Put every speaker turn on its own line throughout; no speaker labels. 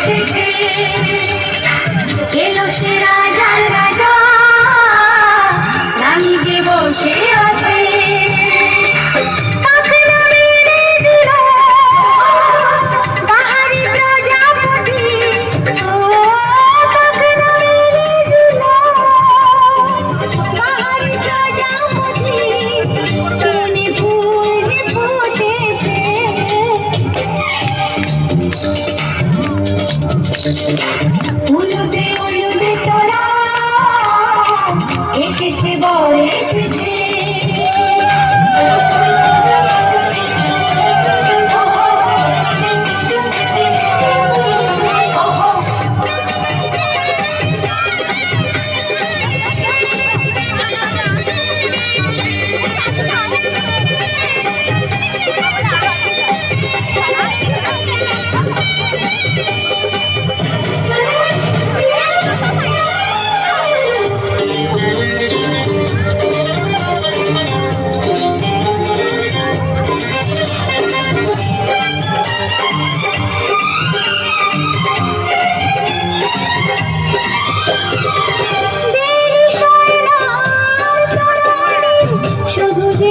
এসেছে। এলো সে রাজার রাজা রানী যে বসে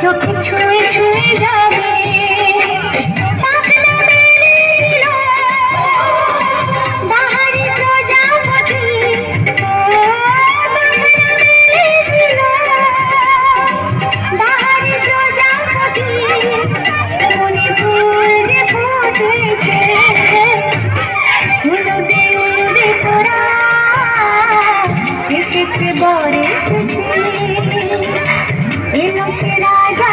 চোখে ছুঁয়ে ছুঁয়ে যাবে। দিল। da